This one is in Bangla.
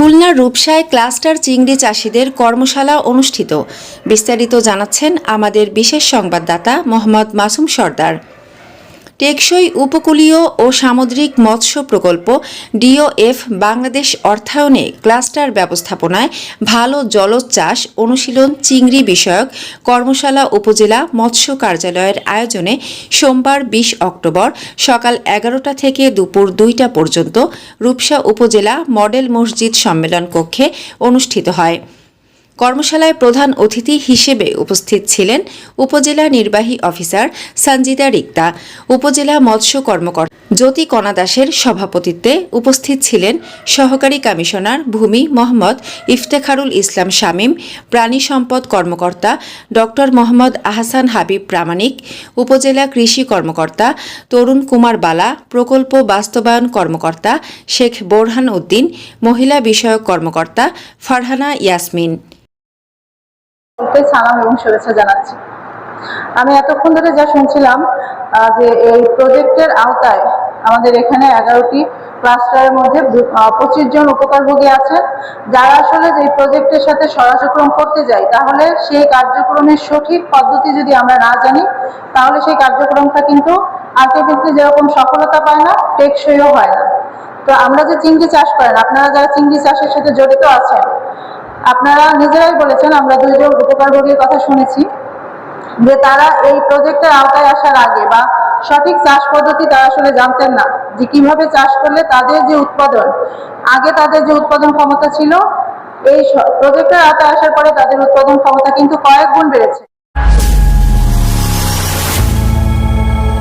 উপজেলার রূপসায় ক্লাস্টার চিংড়ি চাষিদের কর্মশালা অনুষ্ঠিত। বিস্তারিত জানাচ্ছেন আমাদের বিশেষ সংবাদদাতা মোহাম্মদ মাসুম সর্দার। টেকসই উপকূলীয় ও সামুদ্রিক মৎস্য প্রকল্প ডিওএফ বাংলাদেশ অর্থায়নে ক্লাস্টার ব্যবস্থাপনায় ভালো জলজ চাষ অনুশীলন চিংড়ি বিষয়ক কর্মশালা উপজেলা মৎস্য কার্যালয়ের আয়োজনে সোমবার বিশ অক্টোবর সকাল এগারোটা থেকে দুপুর দুইটা পর্যন্ত রূপসা উপজেলা মডেল মসজিদ সম্মেলন কক্ষে অনুষ্ঠিত হয়। কর্মশালায় প্রধান অতিথি হিসেবে উপস্থিত ছিলেন উপজেলা নির্বাহী অফিসার সঞ্জিতা রিক্তা, উপজেলা মৎস্য কর্মকর্তা জ্যোতি কণা দাসের সভাপতিত্বে উপস্থিত ছিলেন সহকারী কমিশনার ভূমি মোহাম্মদ ইফতেখারুল ইসলাম শামীম, প্রাণী সম্পদ কর্মকর্তা ডক্টর মোহাম্মদ আহসান হাবিব প্রামাণিক, উপজেলা কৃষি কর্মকর্তা তরুণ কুমার বালা, প্রকল্প বাস্তবায়ন কর্মকর্তা শেখ বোরহান উদ্দিন, মহিলা বিষয়ক কর্মকর্তা ফারহানা ইয়াসমিন। সালাম এবং শুভেচ্ছা জানাচ্ছি। আমি এতক্ষণ ধরে যা শুনছিলাম যে এই প্রজেক্টের আওতায় আমাদের এখানে এগারোটি ক্লাস্টারের মধ্যে পঁচিশ জন উপকারভোগী আছেন। যারা আসলে যে প্রজেক্টের সাথে সরাসক্রম করতে যাই তাহলে সেই কার্যক্রমের সঠিক পদ্ধতি যদি আমরা না জানি, তাহলে সেই কার্যক্রমটা কিন্তু আলটিমেটলি যেরকম সফলতা পায় না, টেকসইও হয় না। তো আমরা যে চিংড়ি চাষ করেন, আপনারা যারা চিংড়ি চাষের সাথে জড়িত আছেন আপনারা নিজেরাই বলেছেন, আমরা দুইজন উপকারভোগীর কথা শুনেছি, যে তারা এই প্রজেক্টের আওতায় আসার আগে বা সঠিক চাষ পদ্ধতি তারা আসলে জানতেন না, যে কীভাবে চাষ করলে তাদের যে উৎপাদন, আগে তাদের যে উৎপাদন ক্ষমতা ছিল, এই প্রজেক্টের আওতায় আসার পরে তাদের উৎপাদন ক্ষমতা কিন্তু কয়েক গুণ বেড়েছে।